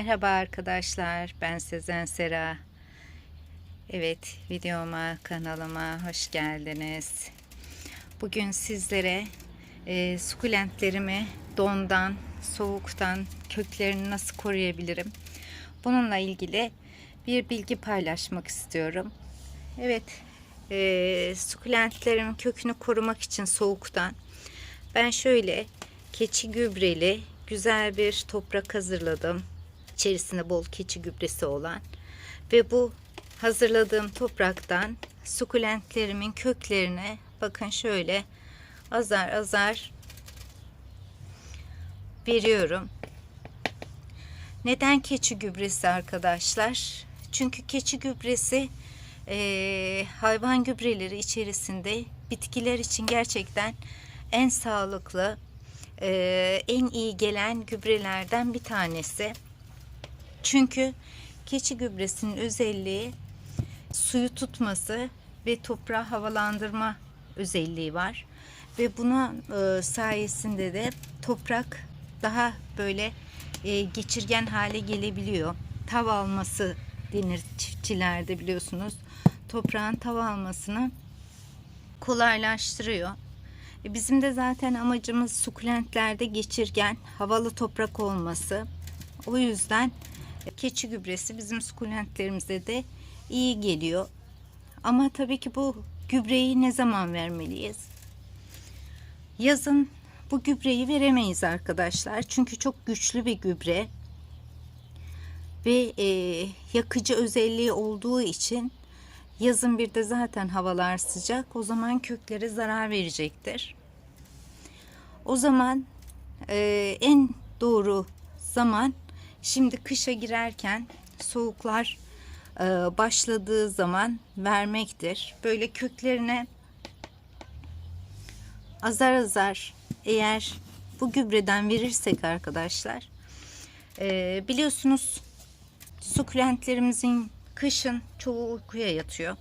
Merhaba arkadaşlar, ben Sezen Sera. Evet, videoma, kanalıma hoş geldiniz. Bugün sizlere e, sukulentlerimi dondan, soğuktan, köklerini nasıl koruyabilirim? Bununla ilgili bir bilgi paylaşmak istiyorum. Evet, e, sukulentlerimin kökünü korumak için soğuktan ben şöyle keçi gübreli güzel bir toprak hazırladım. İçerisinde bol keçi gübresi olan ve bu hazırladığım topraktan sukulentlerimin köklerine bakın şöyle azar azar veriyorum. Neden keçi gübresi arkadaşlar? Çünkü keçi gübresi e, hayvan gübreleri içerisinde bitkiler için gerçekten en sağlıklı, e, en iyi gelen gübrelerden bir tanesi. Çünkü keçi gübresinin özelliği suyu tutması ve toprağı havalandırma özelliği var. Ve buna e, sayesinde de toprak daha böyle e, geçirgen hale gelebiliyor. Tav alması denir çiftçilerde biliyorsunuz. Toprağın tav almasını kolaylaştırıyor. E, bizim de zaten amacımız sukulentlerde geçirgen, havalı toprak olması. O yüzden keçi gübresi bizim sukulentlerimize de iyi geliyor. Ama tabii ki bu gübreyi ne zaman vermeliyiz? Yazın bu gübreyi veremeyiz arkadaşlar. Çünkü çok güçlü bir gübre. Ve e, yakıcı özelliği olduğu için yazın bir de zaten havalar sıcak. O zaman köklere zarar verecektir. O zaman e, en doğru zaman şimdi kışa girerken soğuklar e, başladığı zaman vermektir. Böyle köklerine azar azar eğer bu gübreden verirsek arkadaşlar e, biliyorsunuz sukulentlerimizin kışın çoğu uykuya yatıyor.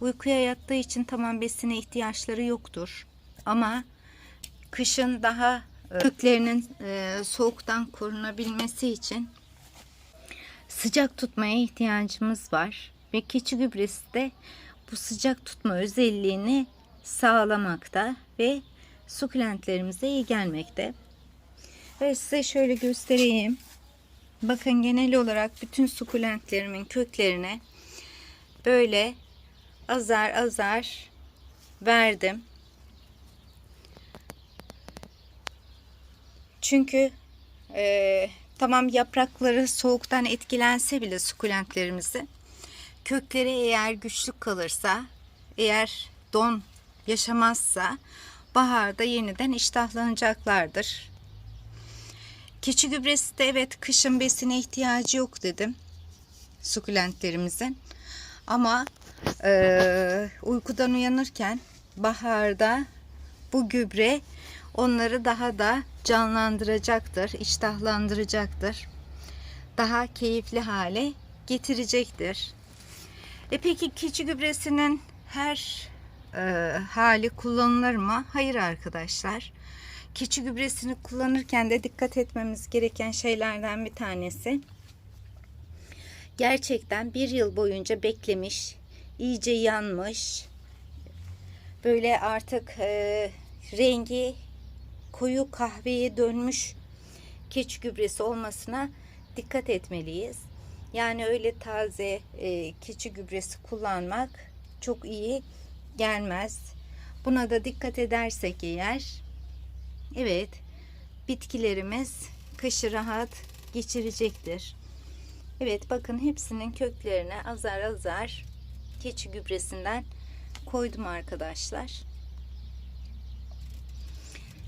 Uykuya yattığı için tamam besine ihtiyaçları yoktur. Ama kışın daha köklerinin e, soğuktan korunabilmesi için sıcak tutmaya ihtiyacımız var. Ve keçi gübresi de bu sıcak tutma özelliğini sağlamakta ve sukulentlerimize iyi gelmekte. Ve size şöyle göstereyim. Bakın genel olarak bütün sukulentlerimin köklerine böyle azar azar verdim. Çünkü e, tamam yaprakları soğuktan etkilense bile sukulentlerimizi kökleri eğer güçlü kalırsa eğer don yaşamazsa baharda yeniden iştahlanacaklardır. Keçi gübresi de evet kışın besine ihtiyacı yok dedim sukulentlerimizin. Ama e, uykudan uyanırken baharda bu gübre onları daha da canlandıracaktır, iştahlandıracaktır. Daha keyifli hale getirecektir. E peki keçi gübresinin her e, hali kullanılır mı? Hayır arkadaşlar. Keçi gübresini kullanırken de dikkat etmemiz gereken şeylerden bir tanesi. Gerçekten bir yıl boyunca beklemiş, iyice yanmış, böyle artık e, rengi koyu kahveye dönmüş keçi gübresi olmasına dikkat etmeliyiz. Yani öyle taze e, keçi gübresi kullanmak çok iyi gelmez. Buna da dikkat edersek eğer evet bitkilerimiz kışı rahat geçirecektir. Evet bakın hepsinin köklerine azar azar keçi gübresinden koydum arkadaşlar.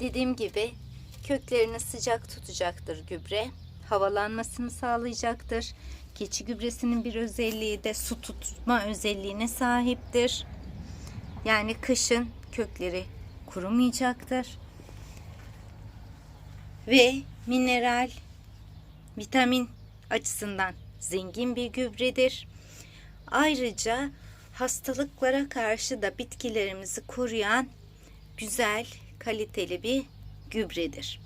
Dediğim gibi köklerini sıcak tutacaktır gübre. Havalanmasını sağlayacaktır. Keçi gübresinin bir özelliği de su tutma özelliğine sahiptir. Yani kışın kökleri kurumayacaktır. Ve mineral, vitamin açısından zengin bir gübredir. Ayrıca hastalıklara karşı da bitkilerimizi koruyan güzel, kaliteli bir gübredir.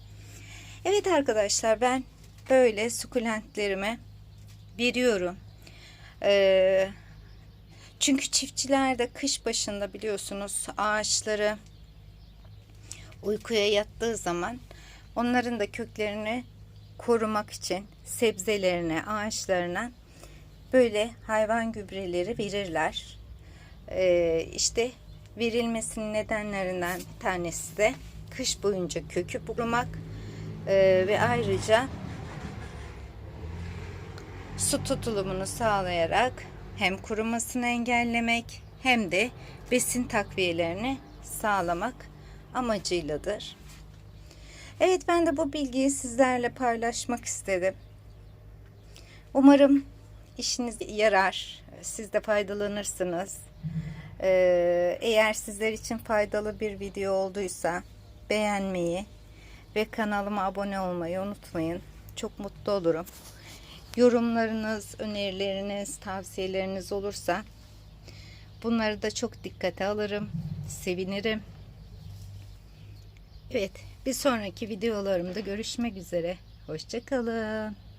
Evet arkadaşlar ben böyle sukulentlerime veriyorum. Ee, çünkü çiftçiler de kış başında biliyorsunuz ağaçları uykuya yattığı zaman onların da köklerini korumak için sebzelerine, ağaçlarına böyle hayvan gübreleri verirler. Ee, işte verilmesinin nedenlerinden bir tanesi de kış boyunca kökü korumak ee, ve ayrıca su tutulumunu sağlayarak hem kurumasını engellemek hem de besin takviyelerini sağlamak amacıyladır. Evet ben de bu bilgiyi sizlerle paylaşmak istedim. Umarım işiniz yarar. Siz de faydalanırsınız. Ee, eğer sizler için faydalı bir video olduysa beğenmeyi ve kanalıma abone olmayı unutmayın. Çok mutlu olurum. Yorumlarınız, önerileriniz, tavsiyeleriniz olursa bunları da çok dikkate alırım. Sevinirim. Evet, bir sonraki videolarımda görüşmek üzere. Hoşçakalın.